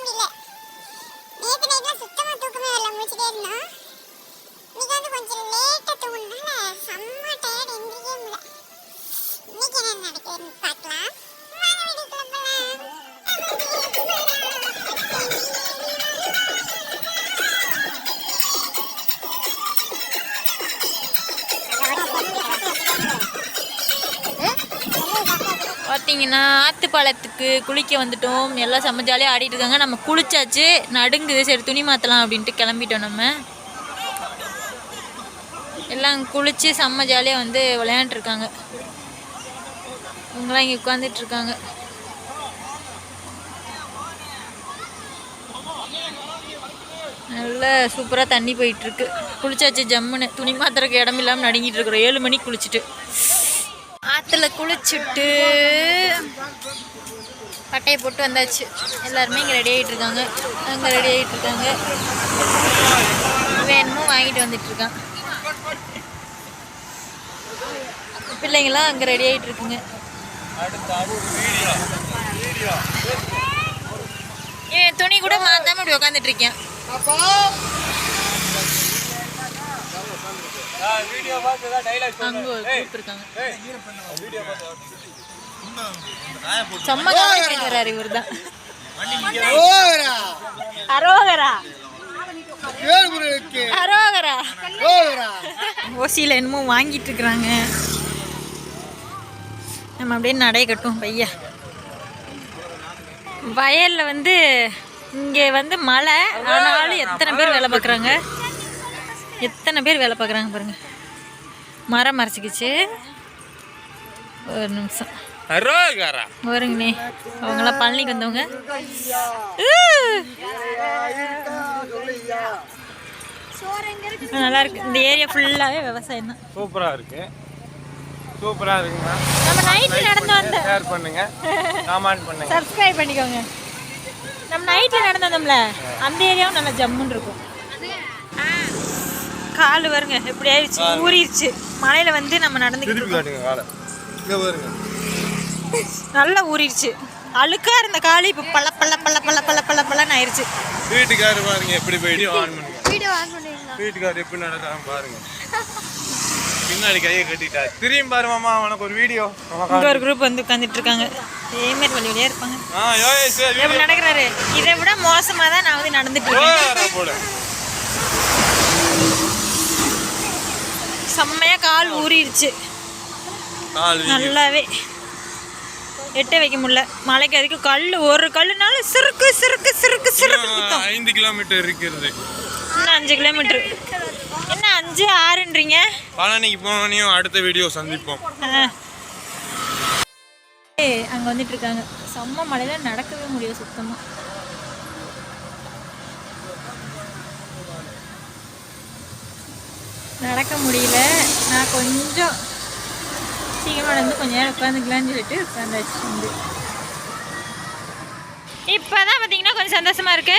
முடியல. நேற்று நைட்லாம் சுத்தமா தூக்கமே வரல. முடிச்சுட்டே இருந்தோம். இன்னைக்கு வந்து கொஞ்சம் லேட்டா தூங்கினால செம்ம டயர்ட் எந்திரிக்கவே முடியல. இன்னைக்கு என்ன நடக்குதுன்னு பார்க்கலாம். வாங்க வீட்டுக்குள்ள பார்த்தீங்கன்னா ஆத்துப்பாலத்துக்கு குளிக்க வந்துட்டோம். எல்லாம் செம்ம ஜாலியாக ஆடிட்டு இருக்காங்க நம்ம குளிச்சாச்சு. நடுங்குது. சரி துணி மாற்றலாம் அப்படின்ட்டு கிளம்பிட்டோம் நம்ம. எல்லாம் குளித்து செம்ம ஜாலியாக வந்து விளையாண்டுருக்காங்க. இவங்களாம் இங்கே உட்காந்துட்டு இருக்காங்க நல்ல சூப்பராக தண்ணி போயிட்டுருக்கு குளிச்சாச்சு ஜம்முன்னு. துணி மாத்திரக்கு இடம் இல்லாமல் நடுங்கிட்டு இருக்கிறோம் ஏழு மணிக்கு குளிச்சுட்டு. ஆற்றுல குளிச்சுட்டு பட்டையை போட்டு வந்தாச்சு. எல்லாருமே இங்கே ரெடி ஆகிட்டு இருக்காங்க. அங்கே ரெடி ஆகிட்டு இருக்காங்க. வேணுமோ வாங்கிட்டு வந்துட்டு இருக்கான். பிள்ளைங்களாம் அங்கே ரெடி ஆகிட்டு இருக்குங்க. ஏன் துணி கூட மாத்தாம இப்படி உட்காந்துட்டு இருக்கேன். அங்க ஒரு group இருக்காங்க செம்ம கவனிக்கிறாரு இவர் தான் அரோகரா. அரோகரா. ஓசியில் என்னமோ வாங்கிட்டு இருக்கிறாங்க நம்ம அப்படியே நடை கட்டும் பையா. வயலில் வந்து இங்கே வந்து மழை. ஆனாலும் எத்தனை பேர் வேலை பார்க்குறாங்க? எத்தனை பேர் வேலை பார்க்குறாங்க பாருங்க. மரம் மறைச்சிக்கிச்சு. ஒரு நிமிஷம். வருங்கண்ணே. அவங்களாம் பழனிக்கு வந்தவங்க! நல்லா இருக்கு. இந்த ஏரியா ஃபுல்லாகவே விவசாயம் தான். சூப்பரா இருக்கு. சூப்பரா இருக்குங்க நம்ம நைட்டில் நடந்து வந்த ஷேர் பண்ணுங்க. கமெண்ட் பண்ணுங்க. சப்ஸ்கிரைப் பண்ணிக்கோங்க. நம்ம நைட்டில் நடந்து வந்தோம்ல. அந்த ஏரியாவும் நல்லா ஜம்முன்னு இருக்கும். கால் வருங்க. எப்படி ஆயிடுச்சு ஊறிடுச்சு. மலையில வந்து நம்ம நடந்துக்கிட்டு திருப்பி இருக்கோம். காட்டுங்க காலை. இங்க பாருங்க. நல்லா ஊறிடுச்சு. அழுக்கா இருந்த கால் இப்போ பல்ல பல்ல பல்ல பல்ல பல்ல பல்ல பல்லன்னு ஆயிடுச்சு. வீட்டுக்காரர் பாருங்க எப்படி போயிட்டு ஆன் பண்ணுங்க வீட்டுக்காரர் எப்படி நடக்கிறாங்க பாருங்க. பின்னாடி கையை கட்டிட்டா திரும்பி பாரு மாமா உனக்கு ஒரு வீடியோ. இங்க ஒரு குரூப் வந்து உட்காந்துட்டு இருக்காங்க. இதே மாதிரி வழி வழியா இருப்பாங்க. ஆ சரி எப்படி நடக்கிறாரு. இதை விட மோசமா தான் நான் வந்து நடந்துட்டு இருக்கேன். கால் ஊறிடுச்சு நல்லாவே. எட்ட வைக்க முடியல. மலைக்கு அதுக்கு கல் ஒரு கல்லுனால சிறுக்கு சிறுக்கு சிறுக்கு சிறுக்கு ஐந்து கிலோமீட்டர் இருக்கிறது. இன்னும் அஞ்சு கிலோமீட்டர். என்ன அஞ்சு ஆறுன்றீங்க? பழனிக்கு போனோனையும் அடுத்த வீடியோ சந்திப்போம். அங்கே வந்துட்டு இருக்காங்க. செம்ம மலையில நடக்கவே முடியும் சுத்தமா. நடக்க முடியல. நான் கொஞ்சம் சீக்கிரமா நடந்து கொஞ்ச நேரம் உட்காந்துக்கலாம்னு சொல்லிட்டு உட்காந்தாச்சு வந்து இப்போதான் பார்த்தீங்கன்னா கொஞ்சம் சந்தோஷமா இருக்கு.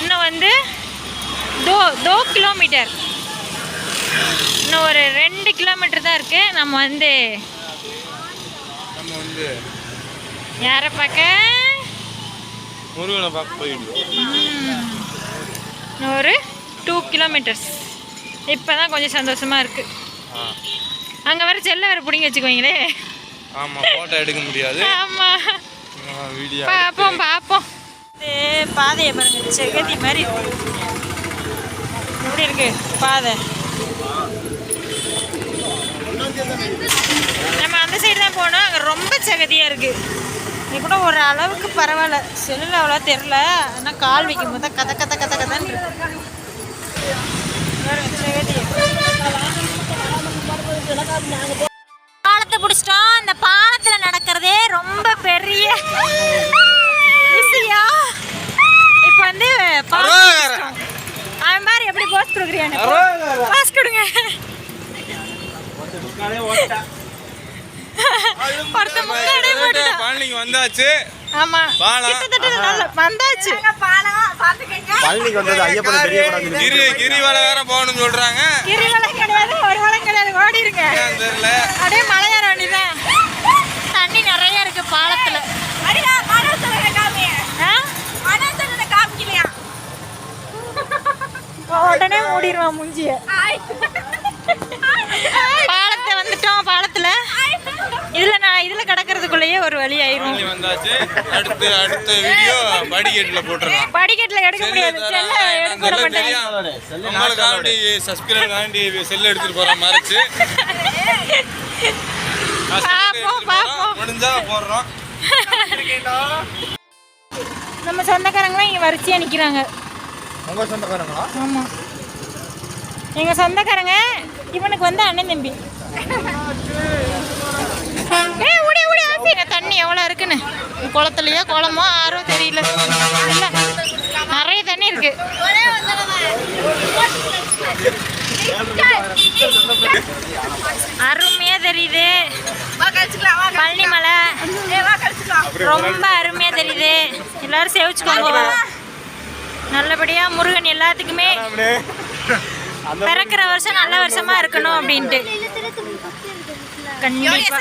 இன்னும் வந்து தோ தோ கிலோமீட்டர். இன்னும் ஒரு ரெண்டு கிலோமீட்டர் தான் இருக்கு. நம்ம வந்து நம்ம வந்து யாரை பார்க்க? முருகனை பார்க்க போயிடுவோம் ஒரு டூ கிலோமீட்டர்ஸ் இப்போ தான் கொஞ்சம் சந்தோஷமா இருக்கு. ஆ. அங்கே வர செல்ல வர பிடிங்கி வச்சுக்கோங்களே. ஆமாம் ஃபோட்டோ எடுக்க முடியாது. ஆமாம் வீடியோ பார்ப்போம் பார்ப்போம் பாதையை பாருங்க செகதி மாதிரி இருக்கு. எப்படி இருக்கு பாதை? நம்ம அந்த சைடு தான் போனோம். அங்கே ரொம்ப சகதியாக இருக்கு. இது கூட ஒரு அளவுக்கு பரவாயில்ல. செல்லில் அவ்வளோ தெரில ஆனால் கால் வைக்கும் போது கத கத கத கதன்னு இருக்கு. பாலத்தை பிடிச்சிட்டோம். இந்த பாலத்தில் நடக்கிறதே ரொம்ப பெரிய விஷயம். இப்போ வந்து. அவன் மாதிரி எப்படி போஸ்ட் கொடுக்குறியான்னு போஸ்ட் கொடுங்க. ஒருத்த பழனிக்கு வந்தாச்சு. ஆமா. கிட்டத்தட்ட நல்ல வந்தாச்சு. பழனிக்கு வந்தது ஐயப்பன் பெரிய படம் கிரி கிரிவலை வேற போகணும்னு சொல்றாங்க. கிரிவலம் கிடையாது ஒரு வளம் கிடையாது. அப்படியே மலையாற தண்ணி நிறைய இருக்கு பாலத்துல? உடனே மூடிடுவான் மூஞ்சிய. பாலத்தை வந்துட்டோம் பாலத்துல. இதுல நான் இதுல கடக்கிறதுக்குள்ளேயே ஒரு வழி ஆயிரும். வந்தாச்சு. அடுத்து அடுத்த வீடியோ படிக்கட்டுல போட்டுடலாம் படிக்கட்டுல எடுக்க முடியாது. செல்ல எடுக்க மாட்டேன். நம்மளுக்காண்டி சப்ஸ்கிரைபர் காண்டி செல் எடுத்துட்டு போற மறைச்சு. முடிஞ்சா போடுறோம். நம்ம சொந்தக்காரங்களாம் இங்க வரிசையா நிக்கிறாங்க. உங்க சொந்தக்காரங்களா? ஆமா. எங்க சொந்தக்காரங்க இவனுக்கு வந்து அண்ணன் தம்பி. குளத்துலயோ குளமோ ஆறோ தெரியல. நிறைய தண்ணி இருக்கு. அருமையா தெரியுது. பழனிமலை ரொம்ப அருமையா தெரியுது. எல்லாரும் சேவிச்சுக்கோங்க. நல்லபடியா முருகன் எல்லாத்துக்குமே பிறக்கிற வருஷம் நல்ல வருஷமா இருக்கணும் அப்படின்ட்டு. கண்டிப்பா.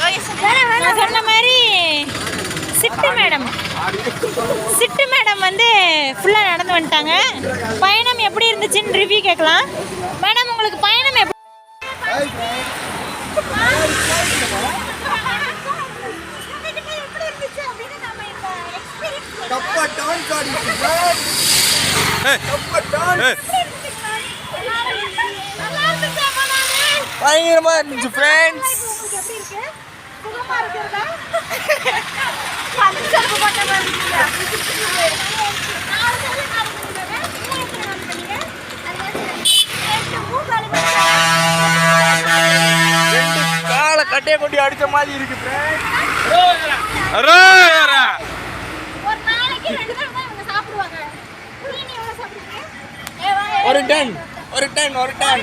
நான் சொன்ன மாதிரி சிட்டு மேடம். சிட்டு மேடம் வந்து ஃபுல்லாக நடந்து வந்துட்டாங்க. பயணம் எப்படி இருந்துச்சுன்னு ரிவ்யூ கேட்கலாம். மேடம் உங்களுக்கு பயணம் எப்படி பயங்கரமா இருந்துச்சு ஃப்ரெண்ட்ஸ் காலை கட்டைய கொண்டு அடிச்ச மாதிரி இருக்கு ஒரு டன் ஒரு டன் ஒரு டன்.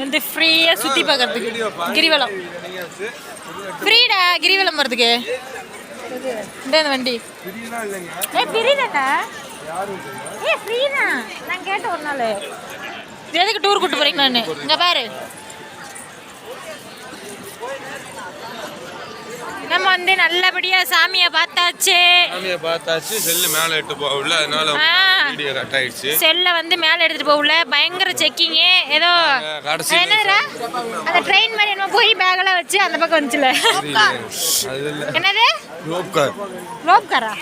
வந்து ஃப்ரீயாக சுற்றி பார்க்கறதுக்கு. கிரிவலம். ஃப்ரீடா கிரிவலம் போகிறதுக்கு இந்த வண்டி. ஏ ஃப்ரீ தான்டா ஏ ஃப்ரீ தான் நான் கேட்டேன் ஒரு நாள். எதுக்கு டூர் கூட்டு போறீங்க நான்? இங்கே பாரு. நம்ம வந்து நல்லபடியாக சாமியை பார்த்தாச்சு. சாமியை பார்த்தாச்சு. செல்லு மேல எட்டு போகல அதனால. வீடியோ கட் ஆயிடுச்சு. செல்லை வந்து மேலே எடுத்துட்டு போகல பயங்கர செக்கிங்கு ஏதோ என்னடா? அந்த ட்ரெயின் மாதிரி என்ன போய் பேக்கெல்லாம் வச்சு அந்த பக்கம் வந்துச்சுல. என்னது? ரோப் கார் ரோப் காரா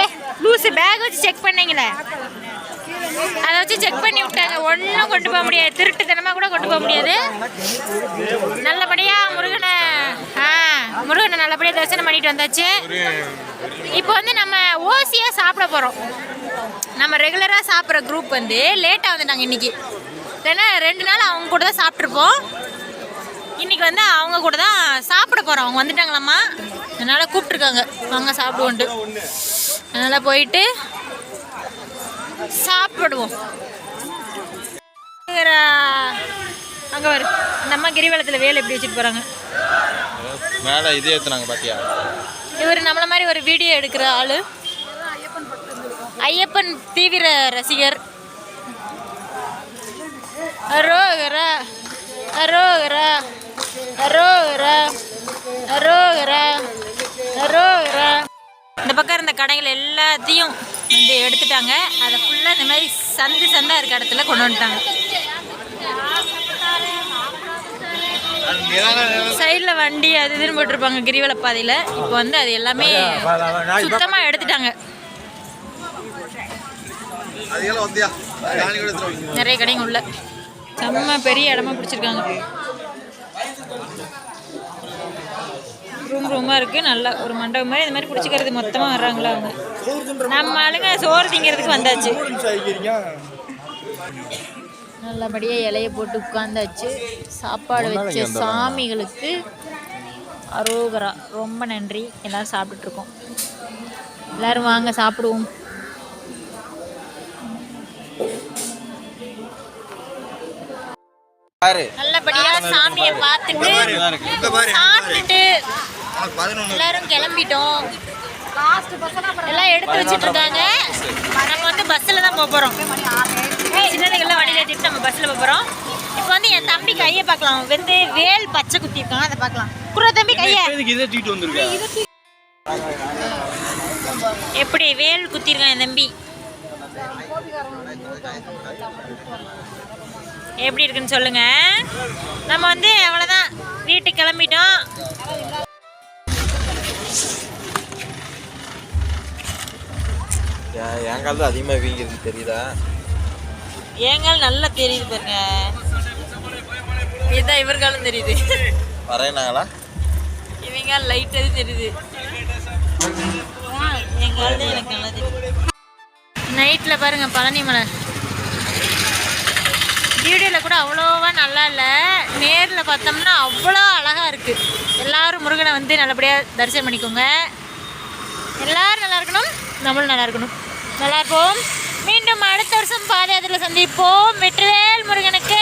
ஏ லூசு பேக் வச்சு செக் பண்ணீங்களே? அதை வச்சு செக் பண்ணி விட்டாங்க. ஒன்றும் கொண்டு போக முடியாது. திருட்டுத்தனமாக கூட கொண்டு போக முடியாது. நல்லபடியாக முருகனை ஆ முருகனை நல்லபடியாக தரிசனம் பண்ணிட்டு வந்தாச்சு. இப்போ வந்து நம்ம ஓசியாக சாப்பிட போகிறோம் நம்ம ரெகுலராக சாப்பிட்ற குரூப் வந்து லேட்டாக வந்துட்டாங்க இன்றைக்கி ஏன்னா ரெண்டு நாள் அவங்க கூட தான் சாப்பிட்ருப்போம் இன்றைக்கி வந்து அவங்க கூட தான் சாப்பிட போகிறோம் அவங்க வந்துட்டாங்களாம்மா. அதனால் கூப்பிட்ருக்காங்க வாங்க சாப்பிடுவோன்ட்டு. அதனால் போயிட்டு சாப்பிடுவோம். அங்கே வரு இந்த அம்மா கிரிவலத்தில் வேலை எப்படி வச்சுட்டு போகிறாங்க மேல இது ஏத்துனாங்க பாத்தியா? இவர் நம்மள மாதிரி ஒரு வீடியோ எடுக்கிற ஆளு. ஐயப்பன் தீவிர ரசிகர். அரோகரா அரோகரா அரோகரா அரோகரா அரோகரா. இந்த பக்கம் இருந்த கடைகள் எல்லாத்தையும் வந்து எடுத்துட்டாங்க. அதை ஃபுல்லாக இந்த மாதிரி சந்து சந்தா இருக்க இடத்துல கொண்டு வந்துட்டாங்க. சைடில் வண்டி அது இதுன்னு போட்டிருப்பாங்க கிரிவல பாதையில். இப்போ வந்து அது எல்லாமே சுத்தமாக எடுத்துட்டாங்க. நிறைய கடைங்க உள்ள. செம்ம பெரிய இடமா பிடிச்சிருக்காங்க. ரூமாக இருக்குது நல்லா ஒரு மண்டபம் மாதிரி. இந்த மாதிரி பிடிச்சிக்கிறது மொத்தமாக வர்றாங்களா அவங்க? நம்ம ஆளுங்க சோறு திங்கிறதுக்கு வந்தாச்சு. நல்லபடியாக இலைய போட்டு உட்காந்தாச்சு. சாப்பாடு வச்ச சாமிகளுக்கு அரோகரா. ரொம்ப நன்றி. எல்லாரும் சாப்பிட்டுட்டு இருக்கோம் எல்லாரும் வாங்க சாப்பிடுவோம். பாரு. நல்லபடியா சாமியை பார்த்துட்டு சாப்பிட்டுட்டு எல்லாரும் கிளம்பிட்டோம். எல்லாம் எடுத்து வச்சுட்டு இருக்காங்க நம்ம வந்து பஸ்ஸில் தான் போக போகிறோம் சின்னதுக்கெல்லாம் வண்டியில் ஏற்றிட்டு நம்ம பஸ்ஸில் போக போகிறோம் இப்போ வந்து என் தம்பி கையை பார்க்கலாம். வந்து வேல் பச்சை குத்திருக்கான் அதை பார்க்கலாம். குற தம்பி கையை. இதை தூக்கிட்டு வந்திருக்க? எப்படி வேல் குத்திருக்கான் என் தம்பி? எப்படி இருக்குன்னு சொல்லுங்க. நம்ம வந்து அவ்வளோதான் வீட்டுக்கு கிளம்பிட்டோம். என் கால் தான் அதிகமாக வீங்கிருக்கு தெரியுதா? ஏங்கால் நல்லா தெரியுது பாருங்க. இதுதான் இவர்காலும் தெரியுது. வரேனாங்களா? இவங்க லைட்டாக தெரியுது. எங்கால் தான் எனக்கு நல்லா தெரியுது. நைட்டில் பாருங்க பழனி மலை. வீடியோவில் கூட அவ்வளோவா நல்லா இல்லை. நேரில் பார்த்தோம்னா அவ்வளோ அழகாக இருக்குது எல்லாரும் முருகனை வந்து நல்லபடியாக தரிசனம் பண்ணிக்கோங்க. எல்லாரும் நல்லா இருக்கணும்? நம்மளும் நல்லா இருக்கணும். நல்லா இருப்போம். மீண்டும் அடுத்த வருஷம் பாதயாத்திரையில் சந்திப்போம். வெற்றிவேல் முருகனுக்கு.